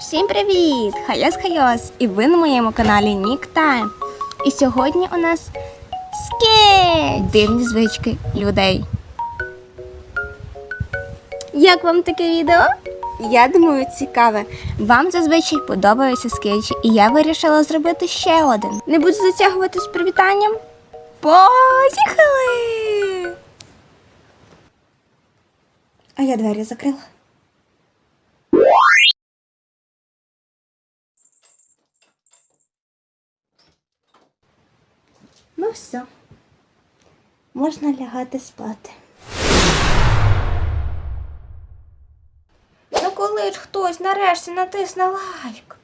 Всім привіт! Хайос Хайос! І ви на моєму каналі Нік Тайм. І сьогодні у нас скетч! Дивні звички людей. Як вам таке відео? Я думаю, цікаве. Вам зазвичай подобаються скетчі, і я вирішила зробити ще один. Не буду затягувати з привітанням. Поїхали! А я двері закрила. Ну все. Можна лягати спати. Ну коли ж хтось нарешті натисне лайк.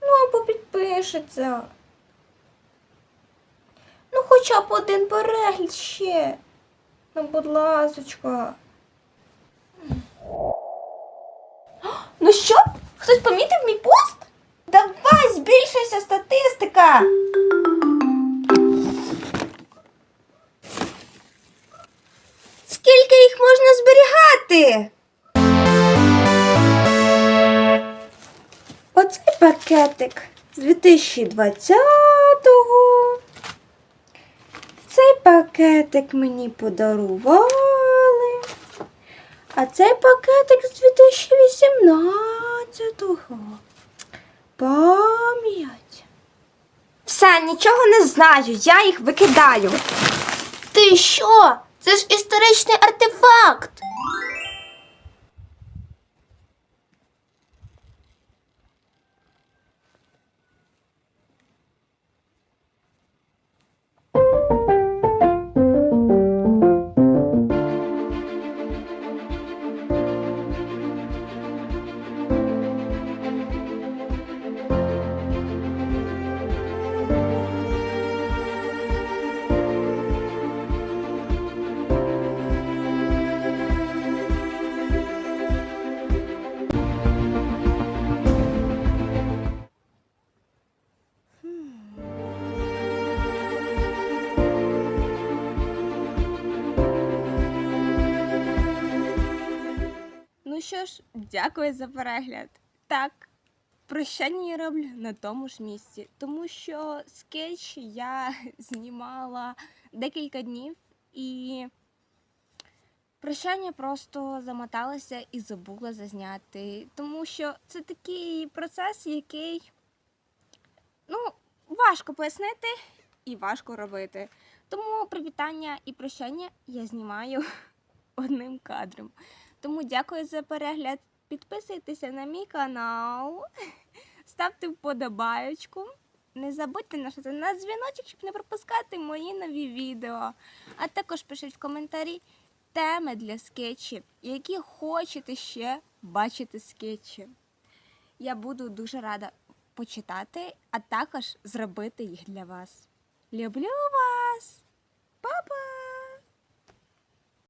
Ну або підпишеться. Ну хоча б один перегляд ще. Ну, будь ласочка. Ну що? Статистика. Скільки їх можна зберігати? Оцей пакетик з 2020-го. Цей пакетик мені подарували. А цей пакетик з 2018-го. Нічого не знаю, я їх викидаю. Ти що? Це ж історичний артефакт. Що ж, дякую за перегляд. Так, прощання я роблю на тому ж місці, тому що скетч я знімала декілька днів і прощання просто замоталася і забула зазняти. Тому що це такий процес, який ну, важко пояснити і важко робити. Тому привітання і прощання я знімаю одним кадром. Тому дякую за перегляд. Підписуйтеся на мій канал, ставте вподобаєчку. Не забудьте нажати на дзвіночок, щоб не пропускати мої нові відео. А також пишіть в коментарі теми для скетчів, які хочете ще бачити скетчі. Я буду дуже рада почитати, а також зробити їх для вас. Люблю вас! Па-па!